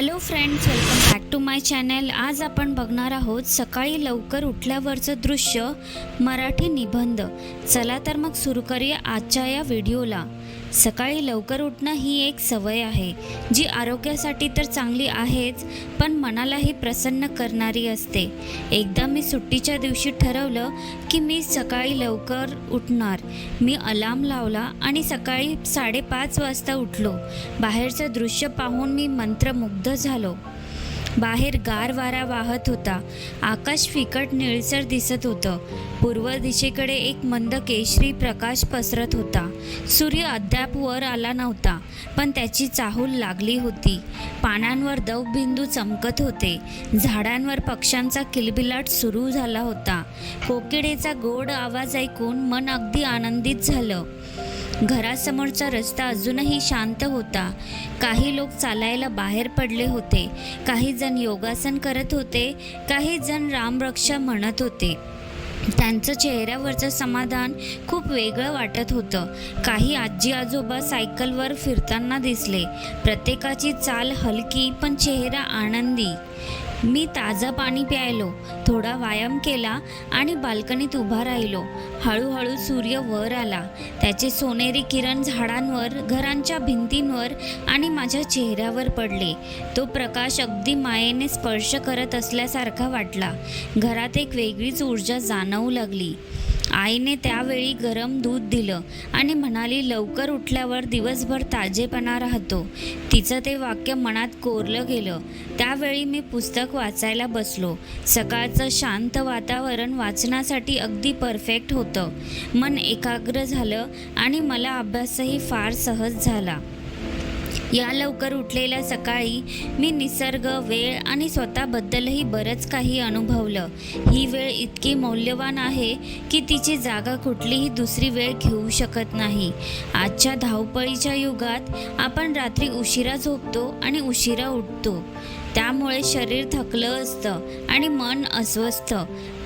Hello friends welcome back to my channel. आज आपण बघणार आहोत सकाळी लवकर उठल्यावरचं दृश्य मराठी निबंध. चला तर मग सुरू करूया आजच्या या व्हिडिओला. सकाळी लवकर उठणं ही एक सवय आहे जी आरोग्यासाठी तर चांगली आहेच पण मनालाही प्रसन्न करणारी असते. एकदा मी सुट्टीच्या दिवशी ठरवलं की मी सकाळी लवकर उठणार. मी अलार्म लावला आणि सकाळी साडेपाच वाजता उठलो. बाहेरचं दृश्य पाहून मी मंत्रमुग्ध झालो. बाहेर गार वारा वाहत होता. आकाश फिकट निळसर दिसत होतं. पूर्व दिशेकडे एक मंद केशरी प्रकाश पसरत होता. सूर्य अद्याप वर आला नव्हता पण त्याची चाहूल लागली होती. पानांवर दवबिंदू चमकत होते. झाडांवर पक्ष्यांचा किलबिलाट सुरू झाला होता. कोकिडेचा गोड आवाज ऐकून मन अगदी आनंदित झालं. घरासमोरचा रस्ता अजूनही शांत होता. काही लोक चालायला बाहेर पडले होते. काही जण योगासन करत होते. काही जण रामरक्षा म्हणत होते. त्यांचं चेहऱ्यावरचं समाधान खूप वेगळं वाटत होतं. काही आजी आजोबा सायकलवर फिरताना दिसले. प्रत्येकाची चाल हलकी पण चेहरा आनंदी. मी ताजं पाणी प्यायलो थोडा व्यायाम केला आणि बाल्कनीत उभा राहिलो. हळूहळू सूर्य वर आला. त्याचे सोनेरी किरण झाडांवर घरांच्या भिंतींवर आणि माझ्या चेहऱ्यावर पडले. तो प्रकाश अगदी मायेने स्पर्श करत असल्यासारखा वाटला. घरात एक वेगळीच ऊर्जा जाणवू लागली. आईने त्यावेळी गरम दूध दिलं आणि म्हणाली लवकर उठल्यावर दिवसभर ताजेपणा राहतो. तिचं ते वाक्य मनात कोरलं गेलं. त्यावेळी मी पुस्तक वाचायला बसलो. सकाळचं शांत वातावरण वाचनासाठी अगदी परफेक्ट होतं. मन एकाग्र झालं आणि मला अभ्यासही फार सहज झाला. या लवकर उठलेल्या सकाळी मी निसर्ग वेळ आणि स्वतःबद्दलही बरंच काही अनुभवलं. ही वेळ इतकी मौल्यवान आहे की तिची जागा कुठलीही दुसरी वेळ घेऊ शकत नाही. आजच्या धावपळीच्या युगात आपण रात्री उशिरा झोपतो आणि उशिरा उठतो. त्यामुळे शरीर थकलं असतं आणि मन अस्वस्थ.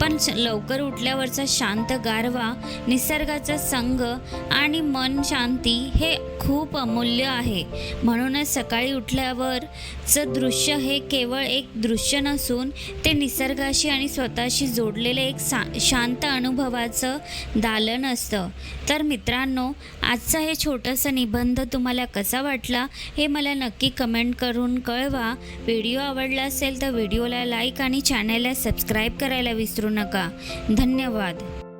पण लवकर उठल्यावरचा शांत गारवा निसर्गाचा संग आणि मन शांती हे खूप अमूल्य आहे. म्हणूनच सकाळी उठल्यावरचं दृश्य हे केवळ एक दृश्य नसून ते निसर्गाशी आणि स्वतःशी जोडलेले एक सा शांत अनुभवाचं दालन असतं. तर मित्रांनो आजचा हे छोटंसं निबंध तुम्हाला कसा वाटला हे मला नक्की कमेंट करून कळवा. व्हिडिओ आवडला असेल तर व्हिडिओला लाईक आणि चॅनलला सबस्क्राईब करायला विसरू नका. धन्यवाद.